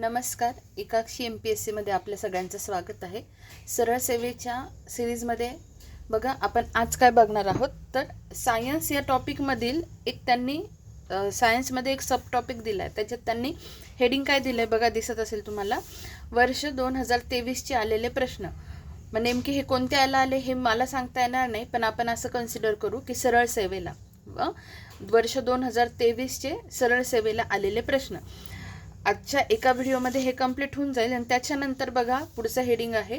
नमस्कार एकाक्षी M P S सीमध्ये आपल्या सगळ्यांचं स्वागत आहे. सरळ सेवेच्या सिरीजमध्ये बघा आपण आज काय बघणार आहोत? तर सायन्स या टॉपिकमधील एक त्यांनी सायन्समध्ये एक सब टॉपिक दिला आहे त्याच्यात त्यांनी हेडिंग काय दिलं आहे बघा दिसत असेल तुम्हाला. वर्ष दोन हजार तेवीसचे आलेले प्रश्न. मग नेमके हे कोणत्या याला आले हे मला सांगता येणार नाही पण आपण असं कन्सिडर करू की सरळ सेवेला व वर्ष दोन हजार तेवीसचे सरळ सेवेला आलेले प्रश्न. आजच्या एका व्हिडिओमध्ये हे कंप्लीट होऊन जाईल आणि त्याच्यानंतर बघा पुढचं हेडिंग आहे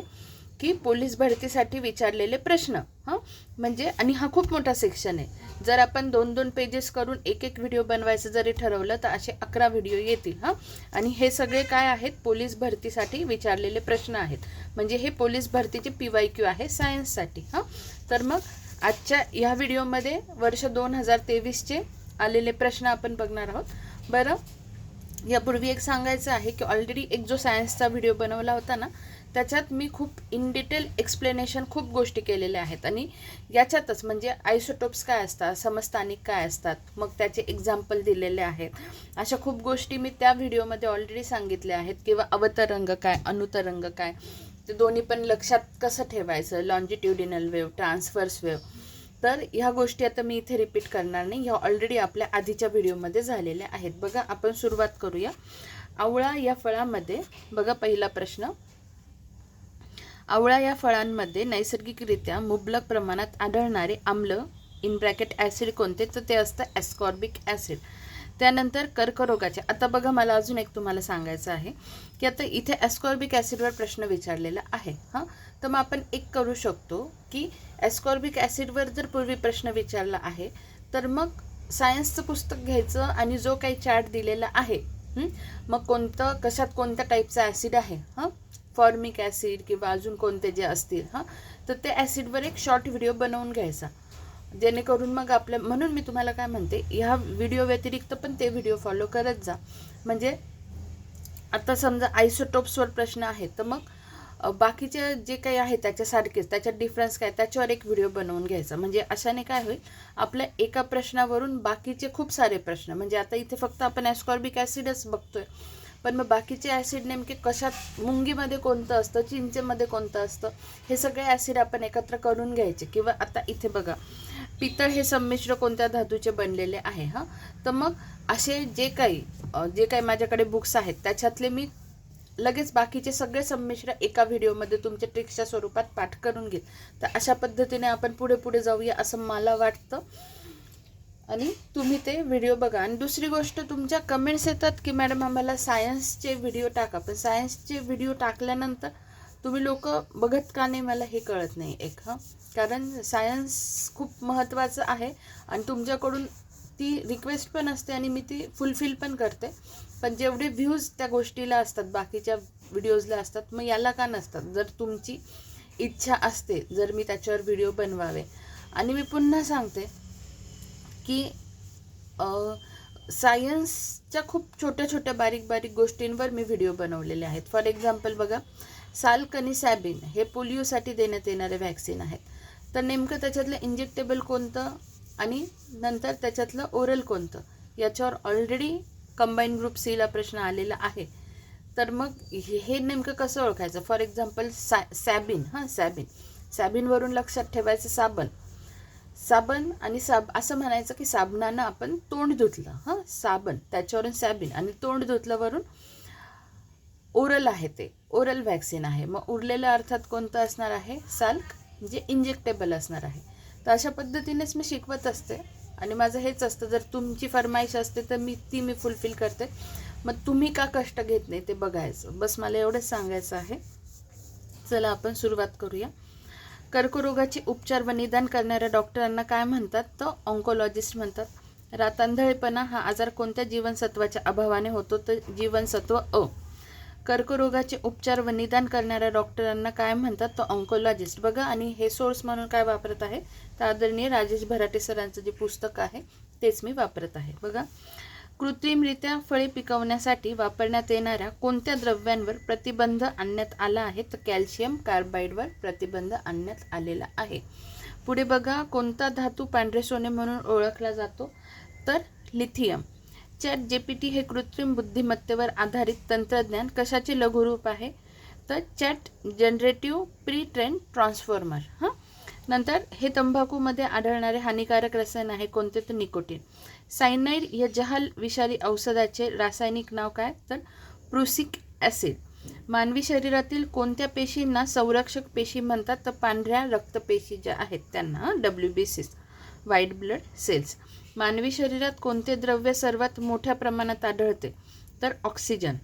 की पोलीस भरतीसाठी विचारलेले प्रश्न. हां? म्हणजे आणि हा खूप मोठा सेक्शन आहे. जर आपण दोन दोन पेजेस करून एक एक व्हिडिओ बनवायचं जरी ठरवलं तर असे अकरा व्हिडिओ येतील हां? आणि हे सगळे काय आहेत? पोलीस भरतीसाठी विचारलेले प्रश्न आहेत. म्हणजे हे पोलीस भरतीचे पी वाय क्यू आहे सायन्ससाठी हां? तर मग आजच्या ह्या व्हिडिओमध्ये वर्ष दोन हजार तेवीसचे आलेले प्रश्न आपण बघणार आहोत. बरं? यापूर्वी एक सांगायचं आहे की ऑलरेडी एक जो सायन्सचा व्हिडिओ बनवला होता ना त्याच्यात मी खूप इन डिटेल एक्सप्लेनेशन खूप गोष्टी केलेल्या आहेत. आणि याच्यातच म्हणजे आयसोटोप्स काय असतात समस्थानिक काय असतात मग त्याचे एक्झाम्पल दिलेले आहेत. अशा खूप गोष्टी मी त्या व्हिडिओमध्ये ऑलरेडी सांगितल्या आहेत. किंवा अवतरंग काय अनुतरंग काय ते दोन्ही पण लक्षात कसं ठेवायचं? लॉन्जिट्युडिनल वेव्ह ट्रान्सफर्स वेव्ह तर ह्या गोष्टी आता मी इथे रिपीट करणार नाही. ह्या ऑलरेडी आपल्या आधीच्या व्हिडिओमध्ये झालेल्या आहेत. बघा आपण सुरुवात करूया. आवळा या फळामध्ये बघा पहिला प्रश्न. आवळा या फळांमध्ये नैसर्गिकरित्या मुबलक प्रमाणात आढळणारे आम्ल इन ब्रॅकेट ॲसिड कोणते? तर ते असतं ॲस्कॉर्बिक ॲसिड त्यानंतर कर्करोगाचे. आता बघा मला अजून एक तुम्हाला सांगायचं आहे की आता इथे ॲस्कॉर्बिक ॲसिडवर प्रश्न विचारलेला आहे हां. तर मग आपण एक करू शकतो की ॲस्कॉर्बिक ॲसिडवर जर पूर्वी प्रश्न विचारला आहे तर मग सायन्सचं पुस्तक घ्यायचं आणि जो काही चार्ट दिलेला आहे मग कोणतं कशात कोणत्या टाईपचा ॲसिड आहे हां फॉर्मिक ॲसिड किंवा अजून कोणते जे असतील हां तर ते ॲसिडवर एक शॉर्ट व्हिडिओ बनवून घ्यायचा. जेणेकरून मग आपल्या म्हणून मी तुम्हाला काय म्हणते ह्या व्हिडिओ व्यतिरिक्त पण ते व्हिडिओ फॉलो करत जा. म्हणजे आता समजा आयसोटोप्सवर प्रश्न आहे तर मग बाकीचे जे काही आहे त्याच्यासारखेच त्याच्यात डिफरन्स काय त्याच्यावर एक व्हिडिओ बनवून घ्यायचा. म्हणजे अशाने काय होईल आपल्या एका प्रश्नावरून बाकीचे खूप सारे प्रश्न म्हणजे आता इथे फक्त आपण ॲस्कॉर्बिक ॲसिडच बघतोय. पण मग बाकीचे ॲसिड नेमके कशात मुंगीमध्ये कोणतं असतं चिंचेमध्ये कोणतं असतं हे सगळे ॲसिड आपण एकत्र करून घ्यायचे. किंवा आता इथे बघा पितळ हे संमिश्र कोणत्या धातूचे बनलेले आहे हां? तर मग असे जे काही जे काही माझ्याकडे बुक्स आहेत त्याच्यातले मी लगेच बाकीचे सगळे संमिश्र एका व्हिडिओमध्ये तुमच्या ट्रिक्सच्या स्वरूपात पाठ करून घेईल. तर अशा पद्धतीने आपण पुढे पुढे जाऊया असं मला वाटतं. आणि तुम्ही ते व्हिडिओ बघा. आणि दुसरी गोष्ट तुमच्या कमेंट्स येतात की मॅडम आम्हाला सायन्सचे व्हिडिओ टाका. पण सायन्सचे व्हिडिओ टाकल्यानंतर तुम्ही लोक बघत का नाही मला हे कळत नाही एक हां? कारण सायन्स खूप महत्त्वाचं आहे आणि तुमच्याकडून ती रिक्वेस्ट पण असते आणि मी ती फुलफिल पण करते. पण जेवढे व्ह्यूज त्या गोष्टीला असतात बाकीच्या व्हिडिओजला असतात मग याला का नसतात? जर तुमची इच्छा असते जर मी त्याच्यावर व्हिडिओ बनवावे. आणि मी पुन्हा सांगते की सायन्सच्या खूप छोट्या छोट्या बारीक बारीक गोष्टींवर मी व्हिडिओ बनवलेले आहेत. फॉर एक्झाम्पल बघा साल्कनी सॅबिन हे पोलिओसाठी देण्यात येणारे व्हॅक्सिन आहेत. तर नेमकं त्याच्यातलं इंजेक्टेबल कोणतं आणि नंतर त्याच्यातलं ओरल कोणतं? याच्यावर ऑलरेडी कंबाईन ग्रुप सीला प्रश्न आलेला आहे. तर मग हे नेमकं कसं ओळखायचं? फॉर एक्झाम्पल सॅ सॅबिन हां सॅबिन. सॅबिनवरून लक्षात ठेवायचं साबण. साबण आणि साब असं म्हणायचं की साबणानं आपण तोंड धुतलं हां साबण. त्याच्यावरून सॅबिन आणि तोंड धुतल्यावरून ओरल आहे ते ओरल व्हॅक्सिन आहे. मग उरलेलं अर्थात कोणतं असणार आहे? साल्क म्हणजे जे इंजेक्टेबल असणार आहे. तर अशा पद्धतीनेच मी शिकवत असते. आणि माझं हेच असतं जर तुमची फरमाईश असते तर मी ती मी फुलफिल करते. मग तुम्ही का कष्ट घेत नाही ते बघायचं. बस मला एवढंच सांगायचं आहे. चला आपण सुरुवात करूया. कर्करोगाचे उपचार व निदान करणाऱ्या डॉक्टरांना काय म्हणतात? तर ऑन्कोलॉजिस्ट म्हणतात रातांधळेपणा हा आजार कोणत्या जीवनसत्वाच्या अभावाने होतो? तर जीवनसत्व अ. कर्करोगाचे उपचार व निदान करणाऱ्या डॉक्टरांना काय म्हणतात तो ऑन्कोलॉजिस्ट बघा आणि हे सोर्स म्हणून काय वापरत आहे? तर आदरणीय राजेश भराटे सरांचं जे पुस्तक आहे तेच मी वापरत आहे. बघा कृत्रिमरित्या फळे पिकवण्यासाठी वापरण्यात येणाऱ्या कोणत्या द्रव्यांवर प्रतिबंध आणण्यात आला आहे? तर कॅल्शियम कार्बाईडवर प्रतिबंध आणण्यात आलेला आहे. पुढे बघा कोणता धातू पांढरे सोने म्हणून ओळखला जातो? तर lithium. Chat G P T हे कृत्रिम बुद्धिमत्तेवर आधारित तंत्रज्ञान कशाचे लघुरूप आहे? तर chat generative pre train transformer हां? नंतर हे तंबाखूमध्ये आढळणारे हानिकारक रसायन आहे कोणते? तर निकोटीन. सायनाईड या जहाल विषारी औषधाचे रासायनिक नाव काय? तर प्रुसिक ॲसिड. मानवी शरीरातील कोणत्या पेशींना संरक्षक पेशी म्हणतात? तर पांढऱ्या रक्तपेशी ज्या आहेत त्यांना W B Cs white blood cells मानवी शरीरात कोणते द्रव्य सर्वात मोठ्या प्रमाणात आढळते? तर ऑक्सिजन.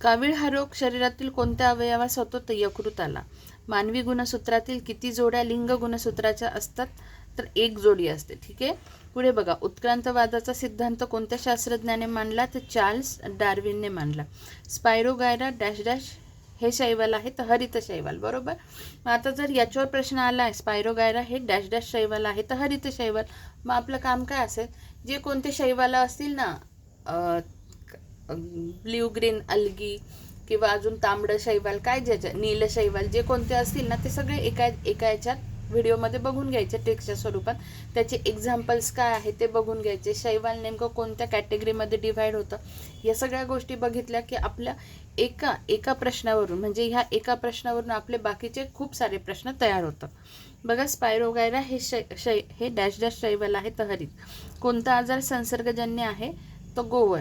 कावीळ हा रोग शरीरातील कोणत्या अवयवास होतो तर यकृताला मानवी गुणसूत्रातील किती जोड्या लिंग गुणसूत्राच्या असतात? तर एक जोडी असते. ठीक आहे? पुढे बघा. उत्क्रांतवादाचा सिद्धांत कोणत्या शास्त्रज्ञाने मांडला? तर चार्ल्स डार्विनने मांडला. स्पायरोगायरा डॅश डॅश हे शैवाल आहे तर हरित शैवाल बरोबर? मग आता जर याच्यावर प्रश्न आला आहे स्पायरोगायरा हे डॅश डॅश शैवाल आहे तर हरित शैवाल मग आपलं काम काय असेल? जे कोणते शैवाल असतील ना ब्ल्यू ग्रीन अल्गी किंवा अजून तांबडं शैवाल काय ज्याच्या नील शैवाल जे कोणते असतील ना ते सगळे एका एका याच्यात व्हिडिओमध्ये बघून घ्यायचे टेक्स्टच्या स्वरूपात. त्याचे एक्झाम्पल्स काय आहे ते बघून घ्यायचे. शैवाल नेमकं कोणत्या कॅटेगरीमध्ये डिव्हाइड होतं? या सगळ्या गोष्टी बघितल्या की आपल्या एका एका प्रश्नावरून म्हणजे ह्या एका प्रश्नावरून आपले बाकीचे खूप सारे प्रश्न तयार होतात. बघा स्पायरोगायरा हे शै शै हे डॅश डॅश शैवाल आहे तहरीत. कोणता आजार संसर्गजन्य आहे? तो गोवर.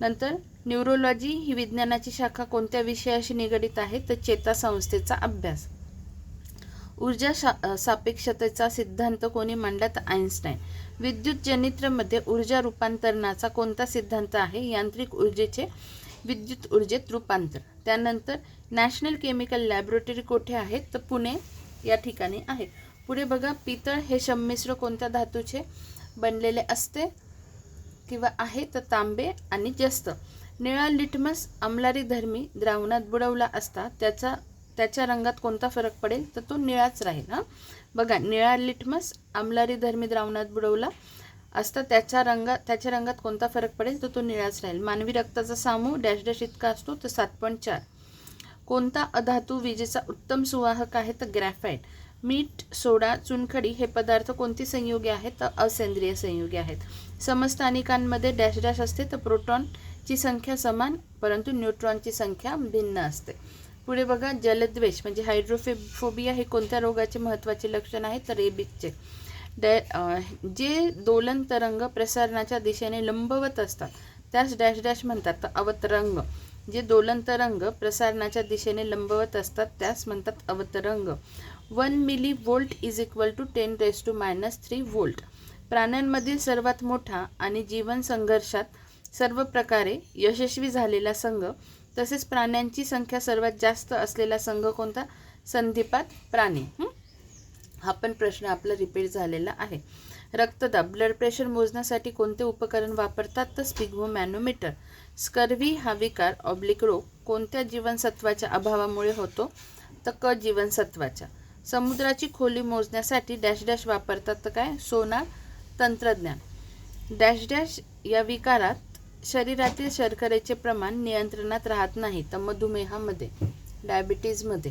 नंतर न्यूरोलॉजी ही विज्ञानाची शाखा कोणत्या विषयाशी निगडित आहे? तर चेतासंस्थेचा अभ्यास. ऊर्जा शा सापेक्षतेचा सिद्धांत कोणी मांडला तर आईन्स्टाईन विद्युत जनित्रमध्ये ऊर्जा रूपांतरणाचा कोणता सिद्धांत आहे? यांत्रिक ऊर्जेचे विद्युत ऊर्जेत रूपांतर. त्यानंतर नॅशनल केमिकल लॅबोरेटरी कोठे आहेत तर पुणे या ठिकाणी आहे. पुढे बघा पितळ हे संमिश्र कोणत्या धातूचे बनलेले असते? किंवा आहे तर तांबे आणि जस्त. निळा लिटमस अंमलारी धर्मी द्रावणात बुडवला असता त्याचा त्याच्या रंगात कोणता फरक पडेल तर तो निळाच राहील हां. बघा निळा लिटमस आमलारी धर्मी द्रावणात बुडवला. असता त्याच्या रंगात त्याच्या रंगात कोणता फरक पडेल तर तो निळाच राहील. मानवी रक्ताचा सामू डॅश डॅश इतका असतो तर सात पॉईंट चार. कोणता अधातू विजेचा उत्तम सुवाहक आहे तर ग्रॅफाईट मीठ सोडा चुनखडी हे पदार्थ कोणती संयुगे आहेत तर असेंद्रिय संयुगे आहेत. समस्थानिकांमध्ये डॅश डॅश असते तर प्रोटॉनची संख्या समान परंतु न्यूट्रॉनची संख्या भिन्न असते. पुढे बघा जलद्वेष म्हणजे हायड्रोफेफोबिया हे कोणत्या रोगाचे महत्त्वाचे लक्षण आहे? तर रेबिकचे डॅ जे दोलन तरंग प्रसारणाच्या दिशेने लंबवत असतात त्यास डॅश डॅश म्हणतात. तर अवतरंग जे दोलन तरंग प्रसारणाच्या दिशेने लंबवत असतात त्यास म्हणतात अवतरंग. One milli volt is equal to ten raise to minus three volt प्राण्यांमधील सर्वात मोठा आणि जीवन संघर्षात सर्व प्रकारे यशस्वी झालेला संघ तसेच प्राण्यांची संख्या सर्वात जास्त असलेला संघ कोणता? संधिपात प्राणी. हा? पण प्रश्न आपला रिपीट झालेला आहे. रक्तदाब ब्लड प्रेशर मोजण्यासाठी कोणते उपकरण वापरतात? तर स्पिग्मो मॅनोमीटर स्कर्वी हा विकार ऑब्लिक रोग कोणत्या जीवनसत्वाच्या अभावामुळे होतो? तर क जीवनसत्वाच्या. समुद्राची खोली मोजण्यासाठी डॅश डॅश वापरतात तर काय? सोनार तंत्रज्ञान. डॅश डॅश या विकारात शरीरातील शर्करेचे प्रमाण नियंत्रणात राहत नाही तर मधुमेहामध्ये डायबिटीजमध्ये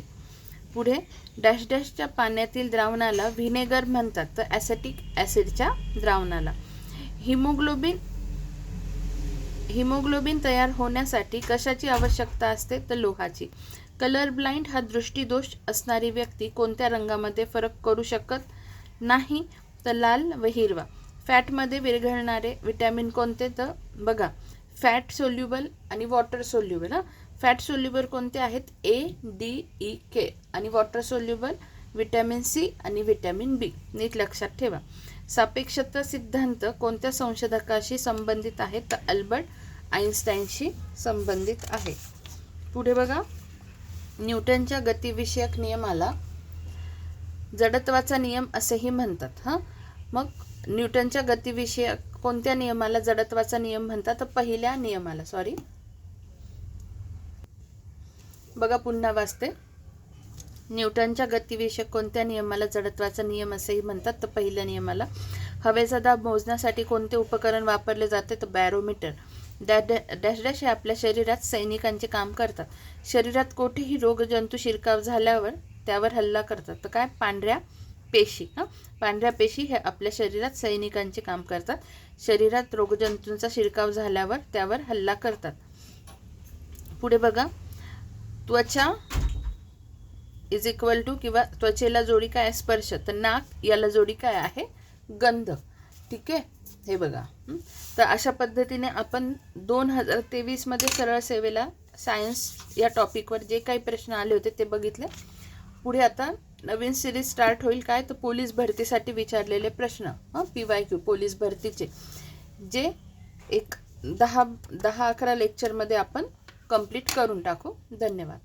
पुढे डॅश डॅशच्या पाण्यातील द्रावणाला व्हिनेगर म्हणतात तर ॲसेटिक ॲसिडच्या द्रावणाला. हिमोग्लोबिन हिमोग्लोबिन तयार होण्यासाठी कशाची आवश्यकता असते? तर लोहाची. कलर ब्लाइंड हा दृष्टीदोष असणारी व्यक्ती कोणत्या रंगामध्ये फरक करू शकत नाही? तर लाल व हिरवा. फॅटमध्ये विरघळणारे विटॅमिन कोणते? तर बघा फॅट सोल्युबल आणि वॉटर सोल्युबल हां. फॅट सोल्युबल कोणते आहेत? A D E K. आणि वॉटर सोल्युबल विटॅमिन सी आणि विटॅमिन बी. नीट लक्षात ठेवा. सापेक्षता सिद्धांत कोणत्या संशोधकाशी संबंधित आहे तर अल्बर्ट आईन्स्टाईनशी संबंधित आहे. पुढे बघा. न्यूटनच्या गतिविषयक नियमाला जडत्वाचा नियम असेही म्हणतात हां. मग न्यूटनच्या गतिविषयक कोणत्या नियमाला जडत्वाचा नियम म्हणतात? तर पहिल्या नियमाला सॉरी बघा पुन्हा वाचते. न्यूटनच्या गतिविषयक कोणत्या नियमाला जडत्वाचा नियम असेही म्हणतात? तर पहिल्या नियमाला. हवेचा दाब मोजण्यासाठी कोणते उपकरण वापरले जाते? तर बॅरोमीटर डॅ डॅश डॅश हे आपल्या शरीरात सैनिकांचे काम करतात. शरीरात कोठेही रोगजंतू शिरकाव झाल्यावर त्यावर हल्ला करतात. तर काय? पांढऱ्या पेशी हां? पांढऱ्या पेशी हे आपल्या शरीरात सैनिकांचे काम करतात. शरीरात रोगजंतूंचा शिरकाव झाल्यावर त्यावर हल्ला करतात. पुढे बघा. त्वचा इज इक्वल टू किंवा त्वचेला जोडी काय आहे? स्पर्श. तर नाक याला जोडी काय आहे? गंध. ठीक आहे? हे बघा. तर अशा पद्धतीने आपण दोन हजार तेवीसमध्ये सरळ सेवेला सायन्स या टॉपिकवर जे काही प्रश्न आले होते ते बघितले. पुढे आता नवीन सिरीज स्टार्ट होईल काय? तर पोलीस भरतीसाठी विचारलेले प्रश्न. हां पी वाय क्यू पोलीस भरतीचे. जे एक दहा दहा अकरा लेक्चरमध्ये आपण कंप्लीट करून टाकू. धन्यवाद.